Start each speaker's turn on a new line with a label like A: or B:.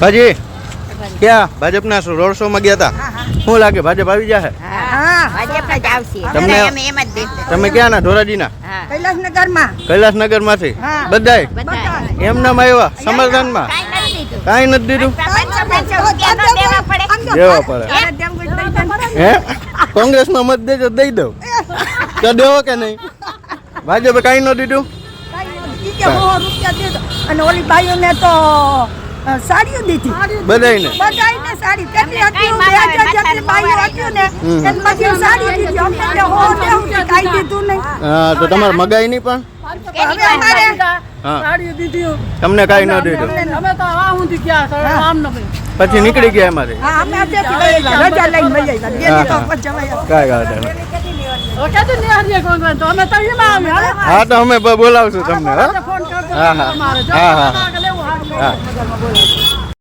A: ભાજી? ક્યાં? ભાજપના રોડ શો માં ગયા હતા શું લાગે ભાજપ આવી જશે
B: હા ભાજપ જ આવશે.
A: તમને- તમે ક્યાં ના ધોરાજીના?
B: હા.
C: કૈલાસનગરમાં.
A: કૈલાસનગરમાંથી
B: બધા
A: એમ નામ આવ્યા? સમર્થનમાં?
B: કાંઈ નથી દીધું. દેવા પડે.
A: હે? કોંગ્રેસમાં મત દેજો દઈ દઉં. તો દેવો કે નહીં? ભાજપે કાંઈ ન દીધું?
C: અને ઓલી ભાઈઓને તો સાડીઓ દીધી.
A: બધાયને?
C: બધાયને સાડી. કેટલી હતી બે
B: કાંઈ
C: હજાર જેટલી બાઈઓ હતી ને. એને બધી સાડી દીધી. અમને હો દેવું હું કાઈ દીધું નહીં.
A: હા તો તમારે મગાઈ નહીં પણ
C: હવે અમારે
A: તમને કાંઈ ન દીધું? પછી નીકળી ગયા એમાંથી
C: હા અમે અત્યારથી વહી ગયા, રજા લઈને વહી ગયા. બે
A: હા,
C: દિવસ
A: હા.
C: પછી વહી ગયા.
A: કાંઈ વાંધો નહીં. હા તો અમે બોલાવશું તમને હો? હા હા. હા હા હા